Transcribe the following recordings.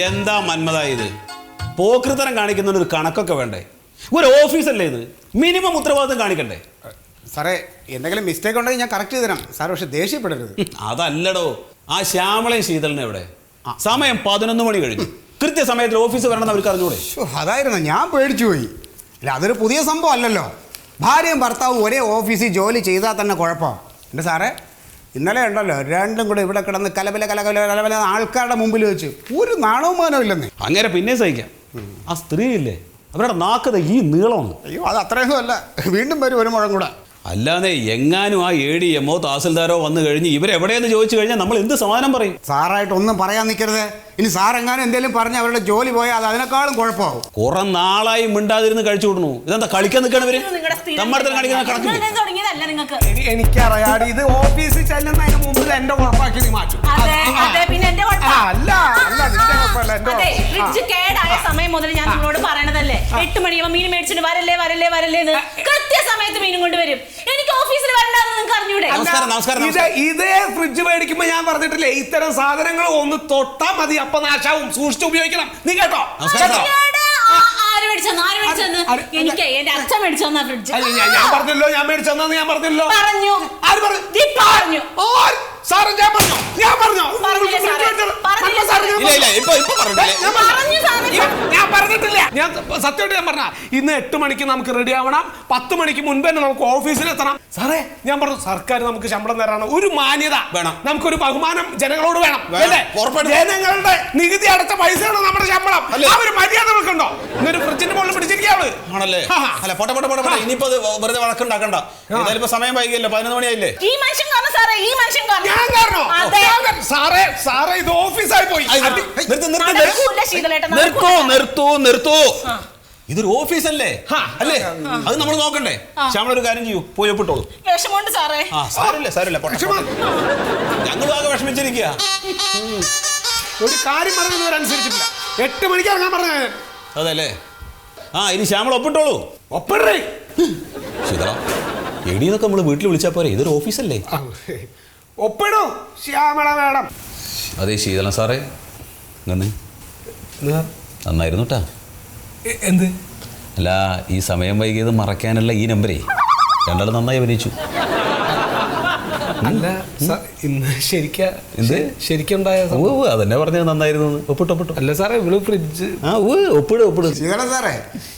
എന്താ മന്മത ഇത്? പോക്കൃതരം കാണിക്കുന്നതിന് ഒരു കണക്കൊക്കെ വേണ്ടേ? ഒരു ഓഫീസല്ലേ ഇത്? മിനിമം ഉത്തരവാദിത്വം കാണിക്കണ്ടേ? സാറേ എന്തെങ്കിലും മിസ്റ്റേക്ക് ഉണ്ടെങ്കിൽ ഞാൻ കറക്റ്റ് ചെയ്ത് തരാം സാർ പക്ഷെ ദേഷ്യപ്പെടരുത്. അതല്ലടോ. ആ ശ്യാമളയും ശീതളിനെ എവിടെ? സമയം പതിനൊന്ന് മണി കഴിഞ്ഞു. കൃത്യസമയത്തിൽ ഓഫീസ് വരണം അവർക്ക് അറിഞ്ഞൂടെ അതായിരുന്നു. ഞാൻ പേടിച്ചു പോയി. അല്ല അതൊരു പുതിയ സംഭവം അല്ലല്ലോ. ഭാര്യയും ഭർത്താവും ഒരേ ഓഫീസിൽ ജോലി ചെയ്താൽ തന്നെ കുഴപ്പം. എന്റെ സാറേ ഇന്നലെ ഉണ്ടല്ലോ രണ്ടും കൂടെ ഇവിടെ കിടന്ന് കലബല കലകല കലബല ആൾക്കാരുടെ മുമ്പിൽ വെച്ച് ഒരു നാണവും മാനവും ഇല്ലെന്നേ. അങ്ങനെ പിന്നെ സഹിക്കാം. ആ സ്ത്രീ ഇല്ലേ അവരുടെ നാക്കത ഈ നീളമാണ് അയ്യോ അത് അത്രയൊന്നും അല്ല. വീണ്ടും വരും ഒരു മുഴം കൂടെ. അല്ലാതെ എങ്ങാനും ആ എ ഡി എമ്മോ തഹസിൽദാരോ വന്നു കഴിഞ്ഞ് ഇവരെവിടെയെന്ന് ചോദിച്ചു കഴിഞ്ഞാൽ നമ്മൾ എന്ത് സമാധാനം പറയും? സാറായിട്ട് ഒന്നും പറയാൻ നിൽക്കരുത്. ഇനി സാറെങ്ങാനും എന്തെങ്കിലും പറഞ്ഞ് അവരുടെ ജോലി പോയാൽ അത് അതിനേക്കാളും കുഴപ്പമാവും. കുറെ നാളായി മിണ്ടാതിരുന്ന് കഴിച്ചു വിടണു. ഇതെന്താ കളിക്കാൻ നിൽക്കണവര് നമ്മുടെ കാണിക്കുന്ന നിങ്ങൾക്ക് എനി- എനിക്കറിയാടി ഇത് ഓഫീസിൽ ചെല്ലുന്നതിന് മുമ്പ് എന്റെ ഉറപ്പാക്കി നീ മാറ്റും. അതെ അതെ പിന്നെ എന്റെ കുഴപ്പം അല്ല അല്ല നിന്റെ കുഴപ്പമല്ല എന്റെ അതെ കുഴപ്പം. ഫ്രിഡ്ജ് കേടായ സമയം മുതൽ ഞാൻ നിങ്ങളോട് പറയണതല്ലേ? എട്ട് മണിയാവുമ്പോ മീൻ മേടിച്ചിട്ട് വരല്ലേ വരല്ലേ വരല്ലേ എന്ന് കൃത്യസമയത്ത് മീനും കൊണ്ട് വരും. എനിക്ക് ഓഫീസിൽ വരണ്ടെന്ന് നിങ്ങൾക്ക് അറിഞ്ഞൂടെ? അല്ല, നമസ്കാരം, നമസ്കാരം, ഇത് നമസ്കാരം. ഇതേ ഫ്രിഡ്ജ് മേടിക്കുമ്പോ ഞാൻ പറഞ്ഞിട്ടില്ലേ ഇത്തരം സാധനങ്ങൾ ഒന്ന് തൊട്ടാ മതി അപ്പൊ നാശാവും. സൂക്ഷിച്ച് ഉപയോഗിക്കണം. നീ കേട്ടോ? നമസ്കാരം, കേട്ടോ? മേടിച്ചെന്ന് ആര് മേടിച്ചെന്ന് എനിക്ക് എന്റെ അച്ഛൻ മേടിച്ചെന്നാ ഫ്രിഡ്ജ് ഞാൻ പറഞ്ഞല്ലോ ഞാൻ മേടിച്ചെന്നാന്ന് ഞാൻ പറഞ്ഞല്ലോ. പറഞ്ഞു. ആര് പറഞ്ഞു? പറഞ്ഞു. ആര്? സാറ് ഞാൻ പറഞ്ഞു. ഞാൻ പറഞ്ഞു. ഞാൻ ഇല്ല ഇല്ല ഇപ്പൊ ഇപ്പൊ ഞാൻ പറഞ്ഞു ഞാൻ- ഞാൻ പറഞ്ഞിട്ടില്ല. ഞാൻ സത്യമായിട്ട് ഞാൻ പറഞ്ഞ ഇന്ന് എട്ട് മണിക്ക് നമുക്ക് റെഡി ആവണം. പത്ത് മണിക്ക് മുൻപ് തന്നെ നമുക്ക് ഓഫീസിൽ എത്തണം. സാറേ ഞാൻ പറഞ്ഞു സർക്കാർ നമുക്ക് ശമ്പളം തരാണ് ഒരു മാന്യത. വേണം. നമുക്കൊരു ബഹുമാനം ജനങ്ങളോട് വേണം. ജനങ്ങളുടെ നികുതി അടച്ച പൈസയാണ് നമ്മുടെ ശമ്പളം അല്ലേ? ആ ഒരു മര്യാദ നമുക്കുണ്ടോ ഇന്നൊരു ഫ്രിഡ്ജിന്റെ മുകളിൽ പിടിച്ചിരിക്കാവൾ ആണല്ലേ? അല്ല പോട്ടെ പോട്ടെ പോട്ടെ ഇനിയിപ്പോ അത് വെറുതെ വഴക്കുണ്ടാക്കണ്ട. ഏതായാലും ഇപ്പൊ സമയം വൈകിയല്ലോ പതിനൊന്ന് മണിയായില്ലേ? ഈ മനുഷ്യൻ കാരണം സാറേ ഈ മനുഷ്യൻ കാരണം. ഞാൻ കാരണോ? അതെ. ഞാൻ കാരണം. സാറേ സാറേ ഇത് ഓഫീസായി പോയി. നിർത്തോ നിർത്തോ നിർത്ത്, നിർത്ത്, നടക്കൂല, നിർത്തൂ നടക്കൂല. നിർത്തൂ നിർത്തൂ. ഇതൊരു ഓഫീസല്ലേ? ഹാ. അല്ലേ? അത് നമ്മൾ നോക്കണ്ടേ? ശ്യാമള ഒരു കാര്യം ചെയ്യൂ. പോയി ഒപ്പിട്ടോളൂ. വിഷമമുണ്ട് സാറേ. ആ സാരമില്ല സാരമില്ല പോട്ടെ, വിഷമം. ഞങ്ങളും ആകെ വിഷമിച്ചിരിക്കുക ഒരു കാര്യം പറയുന്നവരനുസരിച്ചിട്ടില്ല എട്ട് മണിക്ക് ഇറങ്ങാൻ പറഞ്ഞ അതല്ലേ? ആ ഇനി ശ്യാമള ഒപ്പിട്ടോളൂ. ഒപ്പിടേ ശീതള എടിയെന്നൊക്കെ നമ്മൾ വീട്ടിൽ വിളിച്ചാൽ പോരെ? ഇതൊരു ഓഫീസല്ലേ? ഒപ്പിടൂ. ശ്യാമള മാഡം. അതെ ശീതള സാറേ. ഇങ്ങനെ നന്നായിരുന്നു കേട്ടാ എന്ത്? അല്ല ഈ സമയം വൈകിയത് മറക്കാനല്ല ഈ നമ്പരേ. രണ്ടാൾ നന്നായി അഭിനയിച്ചു. അല്ല ഇന്ന് ശരിക്ക എന്ത്? ശരിക്കുണ്ടായ ഓ അതന്നെ പറഞ്ഞത് നന്നായിരുന്നു. എന്ന്. ഒപ്പിട്ടു ഒപ്പിട്ടു. അല്ല സാറേ ഇവൾ ഫ്രിഡ്ജ് ആ ഓ ഒപ്പിട് ഒപ്പിട്. ശീതള സാറേ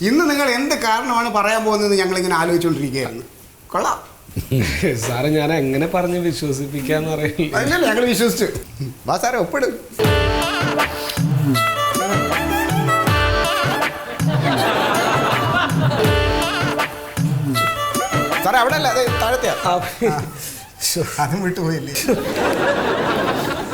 ഇന്ന് നിങ്ങൾ എന്ത് കാരണമാണ് പറയാൻ പോകുന്നത് ഞങ്ങൾ ഇങ്ങനെ ആലോചിച്ചുകൊണ്ടിരിക്കുകയായിരുന്നു. കൊള്ളാം. സാറേ ഞാൻ എങ്ങനെ പറഞ്ഞ് വിശ്വസിപ്പിക്കാന്ന് അറിയില്ല. അതിനല്ലേ ഞങ്ങൾ വിശ്വസിച്ചു. വാ സാറേ ഒപ്പിടും. സാറേ അവിടെ അല്ല? അതെ താഴത്തെയാ. ആ, അതും വിട്ടുപോയില്ലേ?